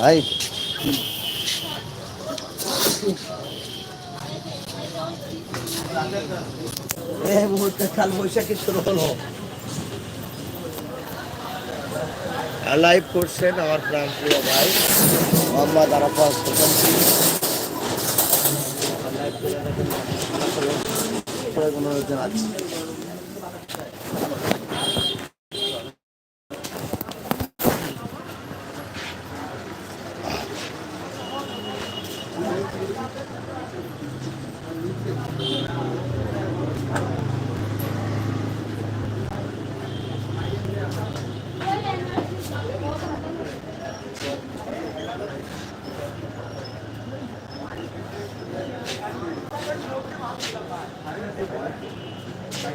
Live এই মুহূর্তে কাল বৈশাখী শুরু হলো। লাইভ করছেন আমার প্রাণ প্রিয় ভাই মোহাম্মদ হোসেন। পনেরো জন আছি।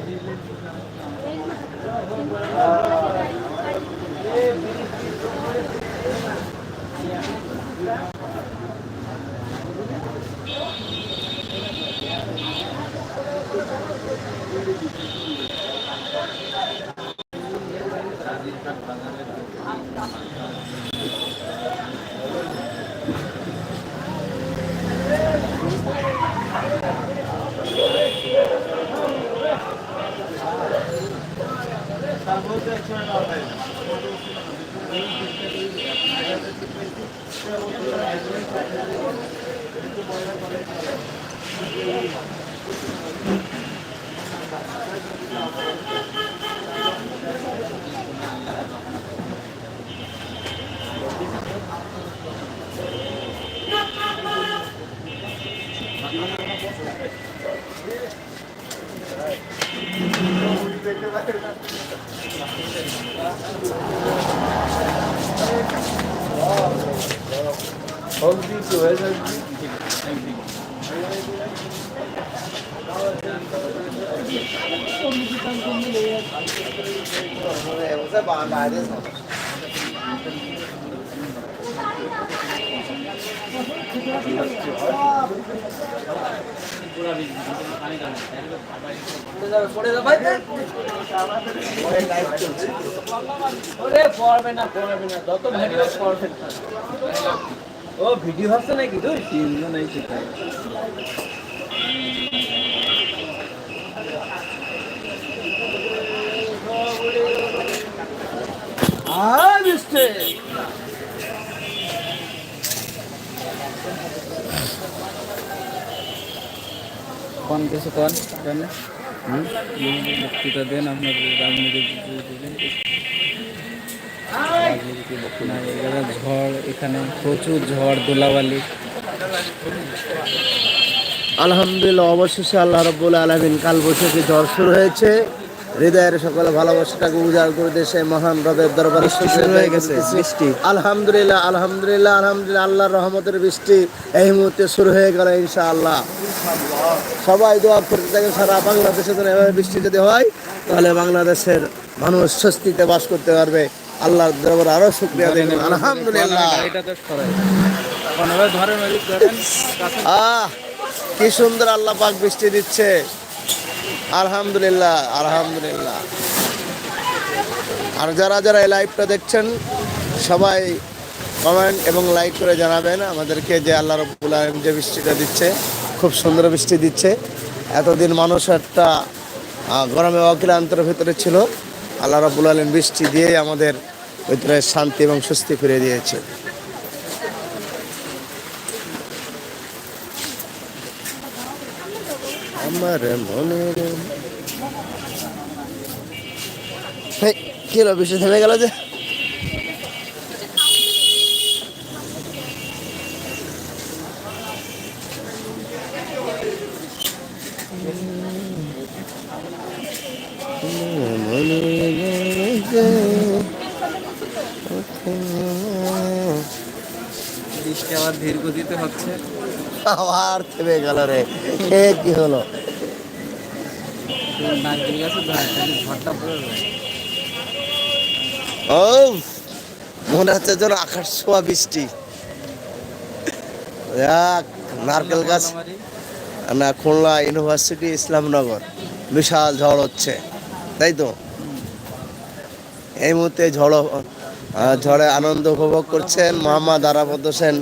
Thank you. ও ভিডিও হচ্ছে নাকি? তুই তিনজন এই সেটাই কোন কিছু কোন? কেন বক্তৃতা দেন আপনার এখানে ঝড় এখানে প্রচুর ঝড় দোলাবালি আলহামদুলিল্লাহ অবশেষে আল্লাহ রব্বুল আলমিন কাল বৈশাখী ঝড় শুরু হয়েছে। হৃদয়ের সকল ভালোবাসাটাকে উজাড় করে দেশে মহান রবের দরবারে হয়ে গেছে বৃষ্টি। আলহামদুলিল্লাহ আলহামদুলিল্লাহ আলহামদুলিল্লাহ আল্লাহর রহমতের বৃষ্টি এই মুহূর্তে শুরু হয়ে গেল ইনশাআল্লাহ। সবাই দোয়া করতে থাকে সারা বাংলাদেশে যেন এভাবে বৃষ্টি যদি হয় তাহলে বাংলাদেশের মানুষ স্বস্তিতে বাস করতে পারবে। আল্লাহর দরবার আরও শুক্রিয়া দেবেন আলহামদুলিল্লাহ। আহ কি সুন্দর আল্লাহ পাক বৃষ্টি দিচ্ছে। আলহামদুলিল্লাহ আলহামদুলিল্লাহ। আর যারা যারা এই লাইভটা দেখছেন, সবাই কমেন্ট এবং লাইক করে জানাবেন আমাদেরকে যে আল্লাহ রব্বুল আলম যে বৃষ্টিটা দিচ্ছে, খুব সুন্দর বৃষ্টি দিচ্ছে। এতদিন মানুষ একটা গরমে অক্লান্তর ভিতরে ছিল। আল্লাহ রব্বুল আলম বৃষ্টি দিয়ে আমাদের ভিতরে শান্তি এবং স্বস্তি ফিরে দিয়েছে। আমার মনের কি হলো বৃষ্টি থেমে গেল যে? বৃষ্টি আবার ধীর গতিতে হচ্ছে। আবার থেমে গেল রে। এ কি হলো? ও মনে হচ্ছে যেন আকাশ ছোঁয়া বৃষ্টি। নারকেল গাছ। না খুলনা ইউনিভার্সিটি ইসলামনগর। বিশাল ঝড় হচ্ছে তাই তো? এই মুহূর্তে ঝড় ঝড়ে আনন্দ উপভোগ করছেন মোহাম্মদ আরাফত হোসেন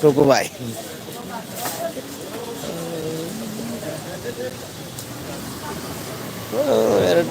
টুকু ভাই ও, এর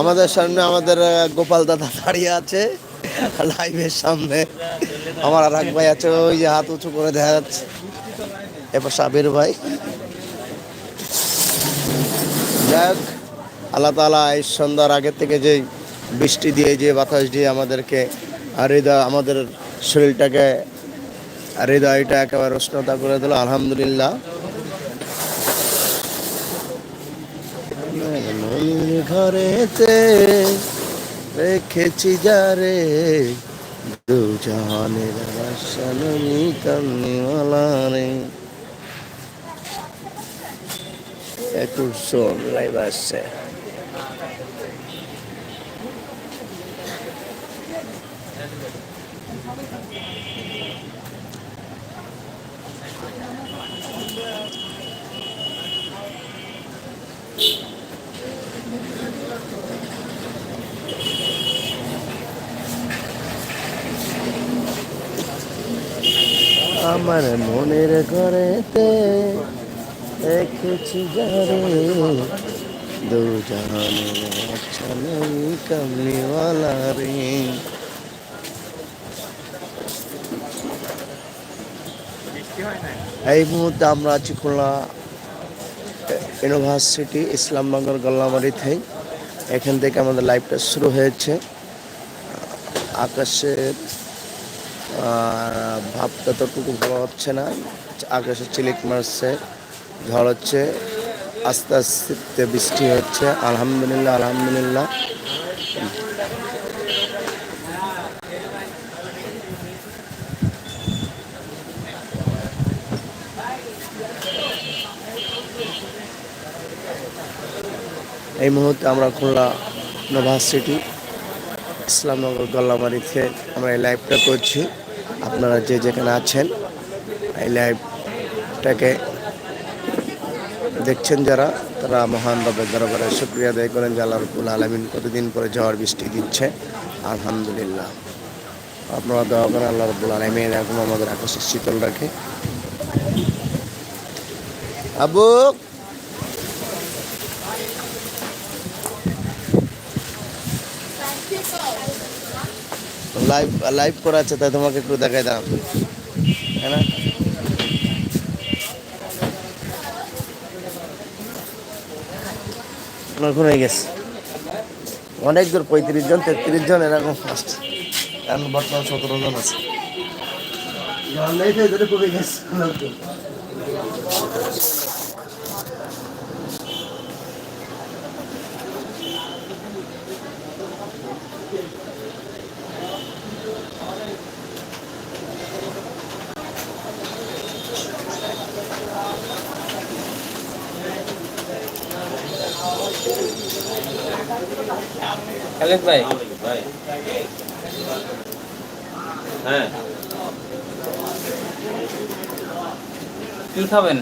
আমাদের সামনে আমাদের গোপাল দাদা দাঁড়িয়ে আছে লাইভের সামনে। আমার আর ভাই আছে, ওই যে হাত উঁচু করে দেখা যাচ্ছে। এরপর সাবির ভাই। যাই হোক, আল্লাহ তালা এই সন্ধ্যার আগের থেকে যে বৃষ্টি দিয়ে, যে বাতাস দিয়ে আমাদেরকে হৃদয়, আমাদের শরীরটাকে, হৃদয়টা একেবারে উষ্ণতা করে দিল, আলহামদুলিল্লাহ মনের ঘরেতে রেখেছি যারে দু জাহানের বাসানি কামনিওয়ালা রে। একটু শোন লাইভ আসছে। আমার মনের ঘরেতে রেখেছি যারে। দু জাহানের বাসানি কামনিওয়ালা রে। এই মুহূর্তে আমরা আছি খুলনা ইউনিভার্সিটি ইসলামনগর গল্লামারিতে এখান থেকে আমাদের লাইভটা শুরু হয়েছে। আকাশের আর ভাবটা ততটুকু ভালো হচ্ছে না। আকাশে চিলিক মারছে, ঝড় হচ্ছে, আস্তে আস্তে বৃষ্টি হচ্ছে। আলহামদুলিল্লাহ আলহামদুলিল্লাহ। এই মুহূর্তে আমরা খুলনা ইউনিভার্সিটি, ইসলামনগর গল্লামারিতে আমরা এই লাইভটা করছি। আপনারা যে যেখানে আছেন, এই লাইভটাকে দেখছেন যারা, তারা মহান রবের দরবারে শুক্রিয়া আদায় করেন যে আল্লাহ আলমিন কতদিন পরে ঝড় বৃষ্টি দিচ্ছে। আলহামদুলিল্লাহ। আপনারা দোয়া করেন আল্লাহ রবুল আলমিন এরকম আমাদের আকর্ষণ শীতল রাখে আবু! লাইভ লাইভ করা আছে, তাই তোমাকে একটু দেখাই দাম হ্যাঁ না? নতুন হয়ে গেছে। অনেক দূর, পঁয়ত্রিশ জন, তেত্রিশ জন, এরকম ফার্স্ট এখন বর্তমান সতেরো জন আছে। গেছে। খালেদ ভাই হ্যাঁ কি খাবেন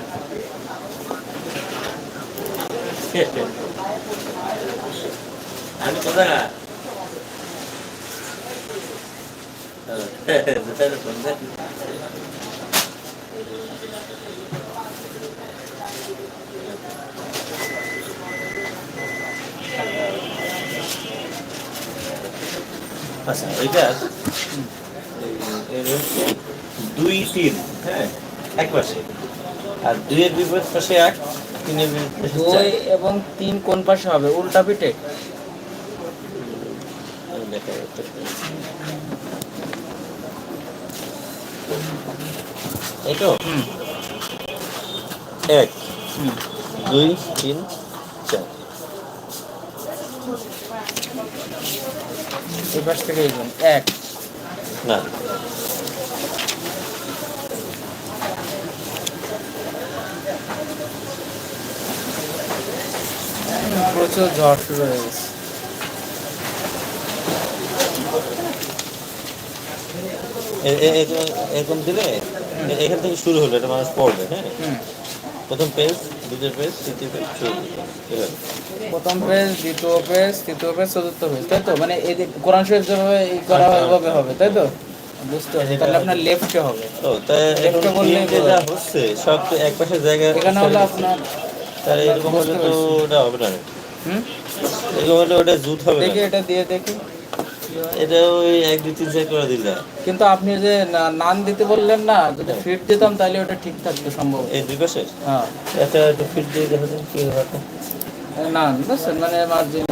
আমি কোথায় না আচ্ছা ওইটা দুই তিন হ্যাঁ এক পাশে। আর দুইয়ের বিপরীত পাশে এক তিনের। দুই এবং তিন কোন পাশে হবে? উল্টা পিঠে। দেখা এই তো হুম। এক দুই তিন চার। এই পাশ থেকে এই গুণ এক। না। প্রচুর ঝড় শুরু হয়ে গেছে। এরকম- দিলে এখান থেকে শুরু হলো এটা মানুষ পড়বে হ্যাঁ? প্রথম পেজ দ্বিতীয় পেজ তৃতীয় পেজ চতুর্থ প্রথম পেজ দ্বিতীয় পেজ তৃতীয় পেজ চতুর্থ পেজ তাই তো? মানে এই যে কোরআন শরীফ যেভাবে ই করা হয় ওইভাবে হবে তাই তো? বুঝতে পারছি। তাহলে আপনার লেফটে হবে। ও তাই। হচ্ছে সব তো এক পাশে জায়গা এখানে হলো আপনার তাহলে এরকম হলে তো ওটা হবে না। হুম? এরকম হলে ওটা জুত হবে দেখি এটা দিয়ে দেখি। এটা ওই এক দুই তিন চার করে দিলে। কিন্তু আপনি যে নান দিতে বললেন না যদি ফিট দিতাম তাহলে ওটা ঠিক থাকতো সম্ভব। এই দুই পাশে? হ্যাঁ। এটা একটু ফিট দিয়ে দেখা যায় কি ব্যাপারটা না বুঝছেন মানে মার্জিন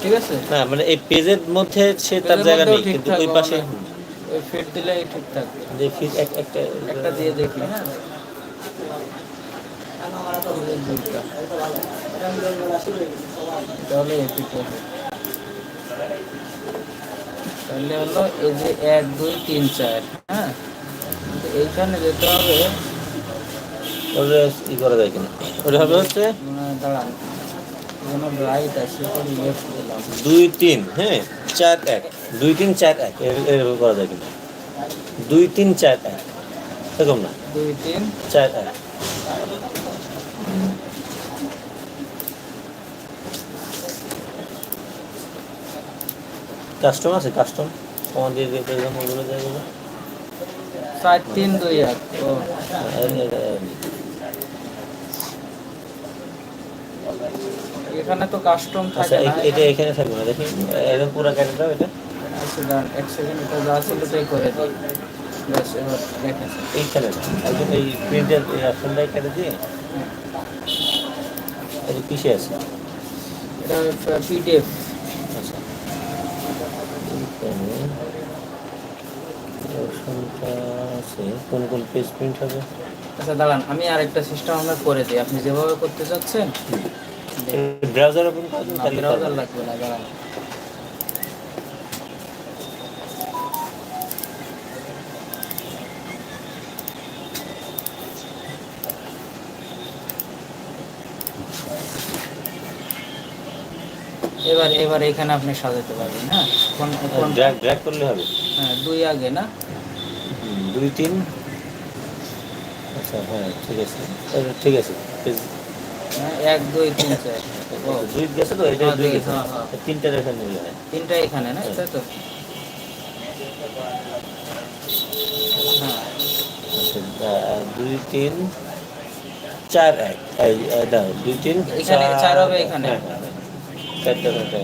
ঠিক আছে? না মানে এই পেজের মধ্যে সে তার জায়গা নেই কিন্তু ওই পাশে মানে ফিট দিলে ঠিক থাকবে। যে এক একটা একটা দিয়ে দেখি হ্যাঁ। তাহলে হবে। তাহলে হলো এই যে এক দুই তিন চার হ্যাঁ? এইখানে যেতে হবে ওটা ই করা যায় কিনা? ওটা হবে হচ্ছে মানে দাঁড়ান। রাইট আছে লেফট দিলাম দুই তিন হ্যাঁ? চার এক। দুই তিন চার এক। করা যায় কিনা? দুই তিন চার এক। এরকম না? দুই তিন। চার এক। কাস্টম আছে কাস্টম আমাদের যে এরকম ওগুলো জায়গাগুলো চার তিন দুই এক ও। এখানে তো কাস্টম আচ্ছা থাকে না। এটা এখানে থাকবে না দেখি। পুরো কেটে দাও এটা। আচ্ছা এক সেকেন্ড এটা যা ছিল তাই করে দিই। ব্যাস এবার দেখেন। এইখানে একদম এই প্রিন্টের এই অপশনটাই কেটে দিয়ে এই যে পিছিয়ে আছে। এটা পিডিএফ অপশনটা আছে। কোন কোন পেজ প্রিন্ট হবে? আচ্ছা দাঁড়ান আমি আরেকটা সিস্টেম আমরা করে দিই। আপনি যেভাবে করতে চাচ্ছেন ব্রাউজার ওপেন করে দিন তাহলে ব্রাউজার লাগবে না দাঁড়ান। এবার এবার এখানে আপনি সাজাতে পারবেন হ্যাঁ? ড্র্যাগ ড্র্যাগ করলে হবে। হ্যাঁ দুই আগে না? দুই তিন। আচ্ছা হ্যাঁ ঠিক আছে। আচ্ছা, ঠিক আছে। হ্যাঁ, এক দুই তিন চার। দুই গেছে তো? এটা হ্যাঁ, দুই গেছে। হ্যাঁ, হ্যাঁ। তিনটা হয়। তিনটা এখানে না? তাই তো। হ্যাঁ আচ্ছা, দুই তিন চার এক। দুই তিন চার হবে এখানে। চারটা চারটা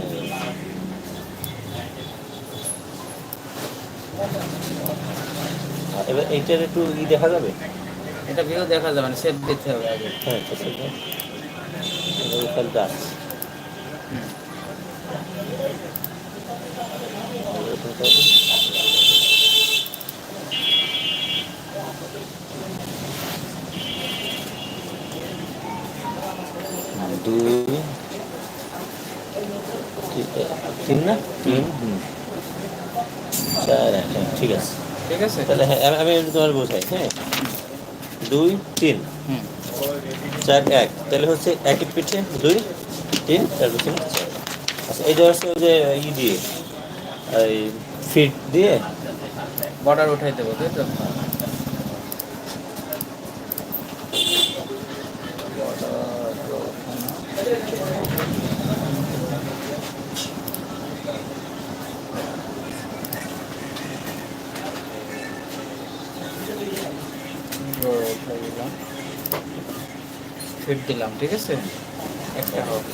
এবার এইটার একটু ই দেখা যাবে? এটা ভিউ দেখা যাবে না সেভ দিতে হবে আগে। হ্যাঁ তো সেটা এবার ওখানে দাস হুম। এরকম করে দিন। দুই তি- তিন না তিন হুম। চার এক, হ্যাঁ, ঠিক আছে ঠিক আছে? তাহলে হ্যাঁ আমি- তোমার বোঝাই হ্যাঁ? দুই তিন। হুম। চার এক। তাহলে হচ্ছে একই পিঠে দুই তিন চার তিন চার। আচ্ছা এইটা হচ্ছে ওই যে ই দিয়ে এই ফিট দিয়ে বর্ডার উঠাই দেবো তাই তো? ফিট দিলাম ঠিক আছে একটা হোক